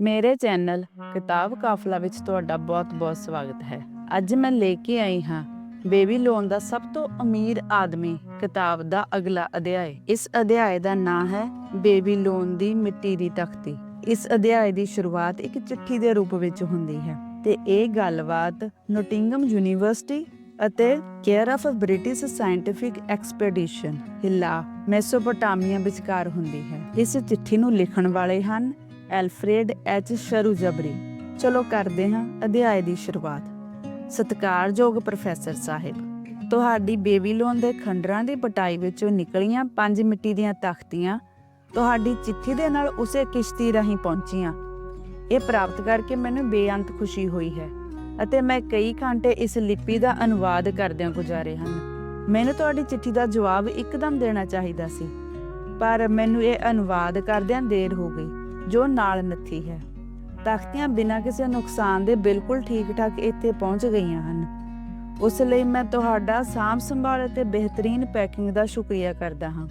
ਮੇਰੇ ਚੈਨਲ ਕਿਤਾਬ ਕਾਫਲਾ ਵਿੱਚ ਤੁਹਾਡਾ ਬਹੁਤ-ਬਹੁਤ ਸਵਾਗਤ ਹੈ। ਅੱਜ ਮੈਂ ਲੈ ਕੇ ਆਈ ਹਾਂ ਬੇਬੀ ਲੋਨ ਦਾ ਸਭ ਤੋਂ ਅਮੀਰ ਆਦਮੀ ਕਿਤਾਬ ਦਾ ਅਗਲਾ ਅਧਿਆਇ। ਇਸ ਅਧਿਆਇ ਦਾ ਨਾਮ ਹੈ ਬੇਬੀ ਲੋਨ ਦੀ ਮਿੱਟੀ ਦੀ ਤਖਤੀ। ਇਸ ਅਧਿਆਇ ਦੀ ਸ਼ੁਰੂਆਤ ਇੱਕ ਚਿੱਠੀ ਦੇ ਰੂਪ ਵਿੱਚ ਹੁੰਦੀ ਹੈ ਤੇ ਇਹ ਗੱਲਬਾਤ ਨੋਟਿੰਗਮ ਯੂਨੀਵਰਸਿਟੀ ਅਤੇ care of British scientific expedition Hilla Mesopotamia ਵਿਚਕਾਰ ਹੁੰਦੀ ਹੈ। ਇਸ ਚਿੱਠੀ ਨੂੰ ਲਿਖਣ ਵਾਲੇ ਹਨ ਐਲਫਰੇਡ ਐਚ. ਸ਼ਰੂਜਬਰੀ। ਚਲੋ ਕਰਦੇ ਹਾਂ ਅਧਿਆਇ ਦੀ ਸ਼ੁਰੂਆਤ। ਸਤਿਕਾਰਯੋਗ ਪ੍ਰੋਫੈਸਰ ਸਾਹਿਬ, ਤੁਹਾਡੀ ਬੇਬੀਲੋਨ ਦੇ ਖੰਡਰਾਂ ਦੀ ਪਟਾਈ ਵਿੱਚੋਂ ਨਿਕਲੀਆਂ ਪੰਜ ਮਿੱਟੀ ਦੀਆਂ ਤਖਤੀਆਂ ਤੁਹਾਡੀ ਚਿੱਠੀ ਦੇ ਨਾਲ ਉਸੇ ਕਿਸ਼ਤੀ ਰਾਹੀਂ ਪਹੁੰਚੀਆਂ। ਇਹ ਪ੍ਰਾਪਤ ਕਰਕੇ ਮੈਨੂੰ ਬੇਅੰਤ ਖੁਸ਼ੀ ਹੋਈ ਹੈ ਅਤੇ ਮੈਂ ਕਈ ਘੰਟੇ ਇਸ ਲਿਪੀ ਦਾ ਅਨੁਵਾਦ ਕਰਦਿਆਂ ਗੁਜ਼ਾਰੇ ਹਨ। ਮੈਨੂੰ ਤੁਹਾਡੀ ਚਿੱਠੀ ਦਾ ਜਵਾਬ ਇੱਕਦਮ ਦੇਣਾ ਚਾਹੀਦਾ ਸੀ, ਪਰ ਮੈਨੂੰ ਇਹ ਅਨੁਵਾਦ ਕਰਦਿਆਂ ਦੇਰ ਹੋ ਗਈ। ਜੋ ਨਾਲ ਨੱਥੀ ਹੈ। ਤਖਤੀਆਂ ਬਿਨਾਂ ਕਿਸੇ ਨੁਕਸਾਨ ਦੇ ਬਿਲਕੁਲ ਠੀਕ-ਠਾਕ ਇੱਥੇ ਪਹੁੰਚ ਗਈਆਂ ਹਨ। ਉਸ ਲਈ ਮੈਂ ਤੁਹਾਡਾ ਸਾਂਭ ਸੰਭਾਲ ਅਤੇ ਬਿਹਤਰੀਨ ਪੈਕਿੰਗ ਦਾ ਸ਼ੁਕਰੀਆ ਕਰਦਾ ਹਾਂ।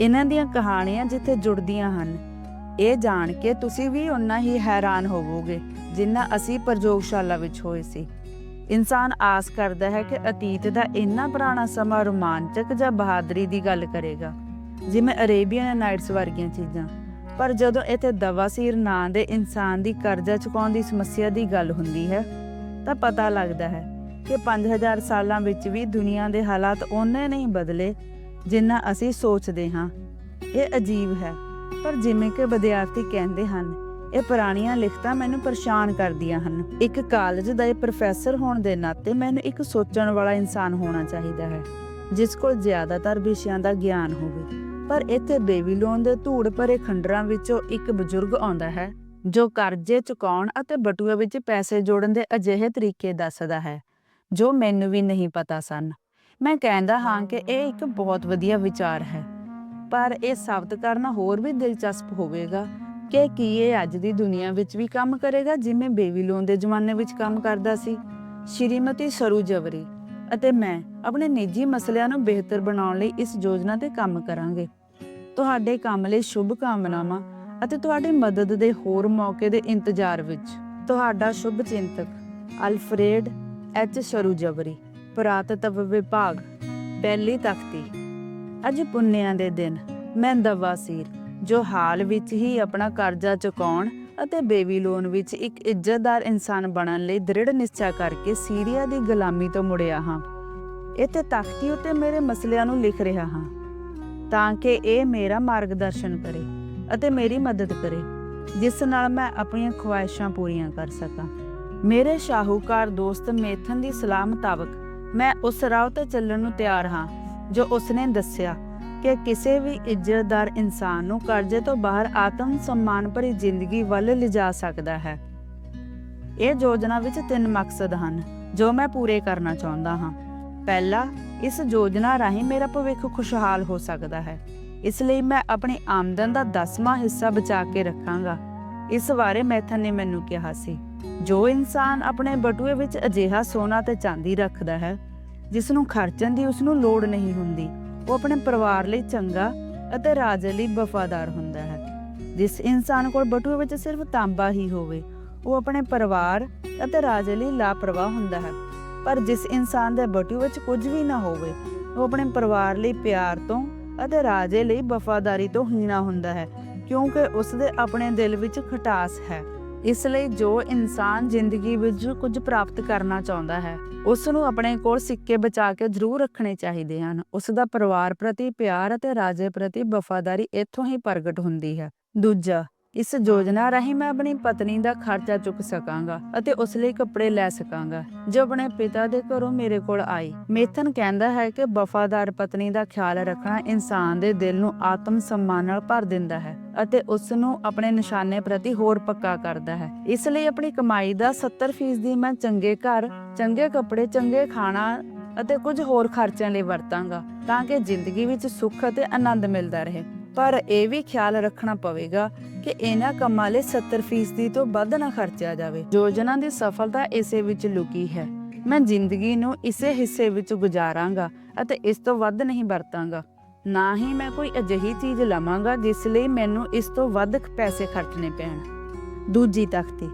ਇਹਨਾਂ ਦੀਆਂ ਕਹਾਣੀਆਂ ਜਿੱਥੇ ਜੁੜਦੀਆਂ ਹਨ, ਇਹ ਜਾਣ ਕੇ ਤੁਸੀਂ ਵੀ ਉਨਾ ਹੀ ਹੈਰਾਨ ਹੋਵੋਗੇ, ਜਿੰਨਾ ਅਸੀਂ ਪ੍ਰਯੋਗਸ਼ਾਲਾ ਵਿੱਚ ਹੋਏ ਸੀ। ਇਨਸਾਨ ਆਸ ਕਰਦਾ ਹੈ ਕਿ ਅਤੀਤ ਦਾ ਇੰਨਾ ਪੁਰਾਣਾ ਸਮਾਂ ਰੋਮਾਂਚਕ ਜਾਂ ਬਹਾਦਰੀ ਦੀ ਗੱਲ ਕਰੇਗਾ, ਜਿਵੇਂ ਅਰੇਬੀਅਨ ਨਾਈਟਸ ਵਰਗੀਆਂ ਚੀਜ਼ਾਂ। ਪਰ ਜਦੋਂ ਇੱਥੇ ਦਵਾਸੀਰ ਨਾਂ ਦੇ ਇਨਸਾਨ ਦੀ ਕਰਜ਼ਾ ਚੁਕਾਉਣ ਦੀ ਸਮੱਸਿਆ ਦੀ ਗੱਲ ਹੁੰਦੀ ਹੈ, ਤਾਂ ਪਤਾ ਲੱਗਦਾ ਹੈ ਕਿ 5000 ਸਾਲਾਂ ਵਿੱਚ ਵੀ ਦੁਨੀਆ ਦੇ ਹਾਲਾਤ ਓਨੇ ਨਹੀਂ ਬਦਲੇ ਜਿੰਨਾ ਅਸੀਂ ਸੋਚਦੇ ਹਾਂ। ਇਹ ਅਜੀਬ ਹੈ, ਪਰ ਜਿਵੇਂ ਕਿ ਵਿਦਿਆਰਥੀ ਕਹਿੰਦੇ ਹਨ, ਇਹ ਪੁਰਾਣੀਆਂ ਲਿਖਤਾਂ ਮੈਨੂੰ ਪਰੇਸ਼ਾਨ ਕਰਦੀਆਂ ਹਨ। ਇੱਕ ਕਾਲਜ ਦਾ ਇਹ ਪ੍ਰੋਫੈਸਰ ਹੋਣ ਦੇ ਨਾਤੇ ਮੈਨੂੰ ਇੱਕ ਸੋਚਣ ਵਾਲਾ ਇਨਸਾਨ ਹੋਣਾ ਚਾਹੀਦਾ ਹੈ, ਜਿਸ ਕੋਲ ਜ਼ਿਆਦਾਤਰ ਵਿਸ਼ਿਆਂ ਦਾ ਗਿਆਨ ਹੋਵੇ। ਪਰ ਇੱਥੇ ਬੇਬੀਲੋਨ ਦੇ ਧੂੜ ਭਰੇ ਖੰਡਰਾਂ ਵਿੱਚੋਂ ਇੱਕ ਬਜ਼ੁਰਗ ਆਉਂਦਾ ਹੈ, ਜੋ ਕਰਜ਼ੇ ਚੁਕਾਉਣ ਅਤੇ ਬਟੂਏ ਵਿੱਚ ਪੈਸੇ ਜੋੜਨ ਦੇ ਅਜਿਹੇ ਤਰੀਕੇ ਦੱਸਦਾ ਹੈ, ਜੋ ਮੈਨੂੰ ਵੀ ਨਹੀਂ ਪਤਾ ਸਨ। ਮੈਂ ਕਹਿੰਦਾ ਹਾਂ ਕਿ ਇਹ ਇੱਕ ਬਹੁਤ ਵਧੀਆ ਵਿਚਾਰ ਹੈ, ਪਰ ਇਹ ਸਾਬਤ ਕਰਨਾ ਹੋਰ ਵੀ ਦਿਲਚਸਪ ਹੋਵੇਗਾ ਕਿ ਕੀ ਇਹ ਅੱਜ ਦੀ ਦੁਨੀਆ ਵਿੱਚ ਵੀ ਕੰਮ ਕਰੇਗਾ ਜਿਵੇਂ ਬੇਬੀਲੋਨ ਦੇ ਜ਼ਮਾਨੇ ਵਿੱਚ ਕੰਮ ਕਰਦਾ ਸੀ। ਸ਼੍ਰੀਮਤੀ ਸਰੂ ਜਵਰੀ ਅਤੇ ਮੈਂ ਆਪਣੇ ਨਿੱਜੀ ਮਸਲਿਆਂ ਨੂੰ ਬਿਹਤਰ ਬਣਾਉਣ ਲਈ ਇਸ ਯੋਜਨਾ ਤੇ ਕੰਮ ਕਰਾਂਗੇ। ਤੁਹਾਡੇ ਕੰਮ ਲਈ ਸ਼ੁਭ ਕਾਮਨਾਵਾਂ ਅਤੇ ਤੁਹਾਡੀ ਮਦਦ ਦੇ ਹੋਰ ਮੌਕੇ ਦੇ ਇੰਤਜ਼ਾਰ ਵਿੱਚ। ਤੁਹਾਡਾ ਸ਼ੁਭ ਚਿੰਤਕ, ਅਲਫਰੇਡ ਐਚ. ਸ਼ਰੂਜਬਰੀ, ਪੁਰਾਤਤਵ ਵਿਭਾਗ, ਪਹਿਲੀ ਤਖਤੀ। ਅੱਜ ਪੁੰਨਿਆਂ ਦੇ ਦਿਨ, ਮੈਂ ਦਵਾਸੀਰ ਜੋ ਹਾਲ ਵਿੱਚ ਹੀ ਆਪਣਾ ਕਰਜ਼ਾ ਚੁਕਾਉਣ ਅਤੇ ਬੇਬੀ ਲੋਨ ਵਿੱਚ ਇੱਕ ਇੱਜ਼ਤਦਾਰ ਇਨਸਾਨ ਬਣਨ ਲਈ ਦ੍ਰਿੜ ਨਿਸ਼ਚਾ ਕਰਕੇ ਸੀਰੀਆ ਦੀ ਗੁਲਾਮੀ ਤੋਂ ਮੁੜਿਆ ਹਾਂ। ਇੱਥੇ ਤਖਤੀ ਉੱਤੇ ਮੇਰੇ ਮਸਲਿਆਂ ਨੂੰ ਲਿਖ ਰਿਹਾ ਹਾਂ। ਤਾਂ ਕਿ ਇਹ ਮੇਰਾ ਮਾਰਗਦਰਸ਼ਨ ਕਰੇ ਅਤੇ ਮੇਰੀ ਮਦਦ ਕਰੇ, ਜਿਸ ਨਾਲ ਮੈਂ ਆਪਣੀਆਂ ਖੁਆਇਸ਼ਾਂ ਪੂਰੀਆਂ ਕਰ ਸਕਾਂ। ਮੇਰੇ ਸ਼ਾਹੂਕਾਰ ਦੋਸਤ ਮੇਥਨ ਦੀ ਸਲਾਹ ਮੁਤਾਬਕ, ਮੈਂ ਉਸ ਰਾਹ ਤੇ ਚੱਲਣ ਨੂੰ ਤਿਆਰ ਹਾਂ, ਜੋ ਉਸਨੇ ਦੱਸਿਆ ਕਿ ਕਿਸੇ ਵੀ ਇੱਜ਼ਤਦਾਰ ਇਨਸਾਨ ਨੂੰ ਕਰਜ਼ੇ ਤੋਂ ਬਾਹਰ ਆਤਮ ਸਨਮਾਨ ਭਰੀ ਜ਼ਿੰਦਗੀ ਵੱਲ ਲਿਜਾ ਸਕਦਾ ਹੈ। ਇਹ ਯੋਜਨਾ ਵਿੱਚ ਤਿੰਨ ਮਕਸਦ ਹਨ, ਜੋ ਮੈਂ ਪੂਰੇ ਕਰਨਾ ਚਾਹੁੰਦਾ ਹਾਂ। ਪਹਿਲਾ, ਇਸ ਯੋਜਨਾ ਰਾਹੀਂ ਮੇਰਾ ਭਵਿੱਖ ਖੁਸ਼ਹਾਲ ਹੋ ਸਕਦਾ ਹੈ। ਇਸ ਲਈ ਮੈਂ ਆਪਣੀ ਆਮਦਨ ਦਾ 10ਵਾਂ ਹਿੱਸਾ ਬਚਾ ਕੇ ਰੱਖਾਂਗਾ। ਇਸ ਬਾਰੇ ਮੈਥਨ ਨੇ ਮੈਨੂੰ ਕਿਹਾ ਸੀ। ਜੋ ਇਨਸਾਨ ਆਪਣੇ ਬਟੂਏ ਵਿੱਚ ਅਜਿਹਾ ਸੋਨਾ ਤੇ ਚਾਂਦੀ ਰੱਖਦਾ ਹੈ ਜਿਸ ਨੂੰ ਖਰਚਣ ਦੀ ਉਸ ਨੂੰ ਲੋੜ ਨਹੀਂ ਹੁੰਦੀ, ਉਹ ਆਪਣੇ ਪਰਿਵਾਰ ਲਈ ਚੰਗਾ ਅਤੇ ਰਾਜੇ ਲਈ ਵਫਾਦਾਰ ਹੁੰਦਾ ਹੈ। ਜਿਸ ਇਨਸਾਨ ਕੋਲ ਬਟੂਏ ਵਿੱਚ ਸਿਰਫ ਤਾਂਬਾ ਹੀ ਹੋਵੇ, ਉਹ ਆਪਣੇ ਪਰਿਵਾਰ ਅਤੇ ਰਾਜੇ ਲਈ ਲਾਪਰਵਾਹ ਹੁੰਦਾ ਹੈ। ਪਰ ਜਿਸ ਇਨਸਾਨ ਦੇ ਬਟੂਏ ਵਿੱਚ ਕੁਝ ਵੀ ਨਾ ਹੋਵੇ, ਉਹ ਆਪਣੇ ਪਰਿਵਾਰ ਲਈ ਪਿਆਰ ਤੋਂ ਅਤੇ ਰਾਜੇ ਲਈ ਵਫਾਦਾਰੀ ਤੋਂ ਹੀਣਾ ਹੁੰਦਾ ਹੈ, ਕਿਉਂਕਿ ਉਸ ਦੇ ਆਪਣੇ ਦਿਲ ਵਿੱਚ ਖਟਾਸ ਹੈ। ਇਸ ਲਈ ਜੋ ਇਨਸਾਨ ਜ਼ਿੰਦਗੀ ਵਿੱਚ ਕੁਝ ਪ੍ਰਾਪਤ ਕਰਨਾ ਚਾਹੁੰਦਾ ਹੈ ਉਸ ਨੂੰ ਆਪਣੇ ਕੋਲ ਸਿੱਕੇ ਬਚਾ ਕੇ ਜ਼ਰੂਰ ਰੱਖਣੇ ਚਾਹੀਦੇ ਹਨ। ਉਸ ਦਾ ਪਰਿਵਾਰ ਪ੍ਰਤੀ ਪਿਆਰ ਅਤੇ ਰਾਜੇ ਪ੍ਰਤੀ ਵਫਾਦਾਰੀ ਇੱਥੋਂ ਹੀ ਪ੍ਰਗਟ ਹੁੰਦੀ ਹੈ। ਦੂਜਾ ਇਸ ਯੋਜਨਾ ਰਾਹੀਂ ਮੈਂ ਆਪਣੀ ਪਤਨੀ ਦਾ ਖਰਚਾ ਚੁੱਕ ਸਕਾਂਗਾ ਅਤੇ ਉਸ ਲਈ ਕੱਪੜੇ ਲੈ ਸਕਾਂਗਾ। ਜੋ ਆਪਣੇ ਪਿਤਾ ਦੇ ਘਰੋਂ ਮੇਰੇ ਕੋਲ ਆਈ। ਮੇਥਨ ਕਹਿੰਦਾ ਹੈ ਕਿ ਵਫਾਦਾਰ ਪਤਨੀ ਦਾ ਖਿਆਲ ਰੱਖਣਾ ਇਨਸਾਨ ਦੇ ਦਿਲ ਨੂੰ ਆਤਮ ਸਨਮਾਨ ਨਾਲ ਭਰ ਦਿੰਦਾ ਹੈ ਅਤੇ ਉਸ ਨੂੰ ਆਪਣੇ ਨਿਸ਼ਾਨੇ ਪ੍ਰਤੀ ਹੋਰ ਪੱਕਾ ਕਰਦਾ ਹੈ। ਇਸ ਲਈ ਆਪਣੀ ਕਮਾਈ ਦਾ 70% ਮੈਂ ਚੰਗੇ ਘਰ, ਚੰਗੇ ਕੱਪੜੇ, ਚੰਗੇ ਖਾਣਾ ਅਤੇ ਕੁਝ ਹੋਰ ਖਰਚਿਆਂ ਲਈ ਵਰਤਾਂਗਾ ਤਾਂ ਕਿ ਜ਼ਿੰਦਗੀ ਵਿੱਚ ਸੁੱਖ ਅਤੇ ਆਨੰਦ ਮਿਲਦਾ ਰਹੇ। ਪਰ ਇਹ ਵੀ ਖਿਆਲ ਰੱਖਣਾ ਪਵੇਗਾ ਕਿ ਇਹਨਾਂ ਕੰਮਾਂ ਲਈ 70% ਤੋਂ ਵੱਧ ਨਾ ਖਰਚਿਆ ਜਾਵੇ। ਯੋਜਨਾ ਦੀ ਸਫਲਤਾ ਇਸੇ ਵਿੱਚ ਲੁਕੀ ਹੈ। ਮੈਂ ਜ਼ਿੰਦਗੀ ਨੂੰ ਇਸੇ ਹਿੱਸੇ ਵਿੱਚ ਗੁਜ਼ਾਰਾਂਗਾ ਅਤੇ ਇਸ ਤੋਂ ਵੱਧ ਨਹੀਂ ਵਰਤਾਂਗਾ। ਨਾ ਹੀ ਮੈਂ ਕੋਈ ਅਜਿਹੀ ਚੀਜ਼ ਲਵਾਂਗਾ ਜਿਸ ਲਈ ਮੈਨੂੰ ਇਸ ਤੋਂ ਵੱਧ ਪੈਸੇ ਖਰਚਣੇ ਪੈਣ। ਦੂਜੀ ਤਖਤੀ,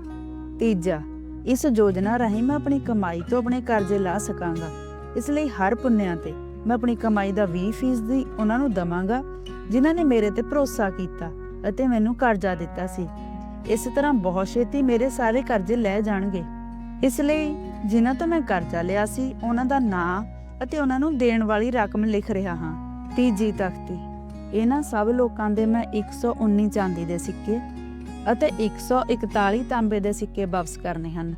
ਤੀਜਾ, ਇਸ ਯੋਜਨਾ ਰਾਹੀਂ ਮੈਂ ਆਪਣੀ ਕਮਾਈ ਤੋਂ ਆਪਣੇ ਕਰਜ਼ੇ ਲਾ ਸਕਾਂਗਾ। ਇਸ ਲਈ ਹਰ ਪੁੰਨਿਆਂ ਤੇ ਮੈਂ ਆਪਣੀ ਕਮਾਈ ਦਾ 20% ਦੀ ਉਹਨਾਂ ਨੂੰ ਦਵਾਂਗਾ ਜਿਨ੍ਹਾਂ ਨੇ ਮੇਰੇ ਤੇ ਭਰੋਸਾ ਕੀਤਾ ਅਤੇ ਮੈਨੂੰ ਕਰਜ਼ਾ ਦਿੱਤਾ ਸੀ। ਇਸ ਤਰ੍ਹਾਂ ਬਹੁਤ ਛੇਤੀ ਮੇਰੇ ਸਾਰੇ ਕਰਜ਼ੇ ਲੈ ਜਾਣਗੇ। ਇਸ ਲਈ ਜਿਨ੍ਹਾਂ ਤੋਂ ਮੈਂ ਕਰਜ਼ਾ ਲਿਆ ਸੀ, ਉਹਨਾਂ ਦਾ ਨਾਂ ਅਤੇ ਉਹਨਾਂ ਨੂੰ ਦੇਣ ਵਾਲੀ ਰਕਮ ਲਿਖ ਰਿਹਾ ਹਾਂ, ਤੀਜੀ ਤਖਤੀ। ਇਹਨਾਂ ਸਭ ਲੋਕਾਂ ਦੇ ਮੈਂ 119 ਚਾਂਦੀ ਦੇ ਸਿੱਕੇ ਅਤੇ 141 ਤਾਂਬੇ ਦੇ ਸਿੱਕੇ ਵਾਪਸ ਕਰਨੇ ਹਨ,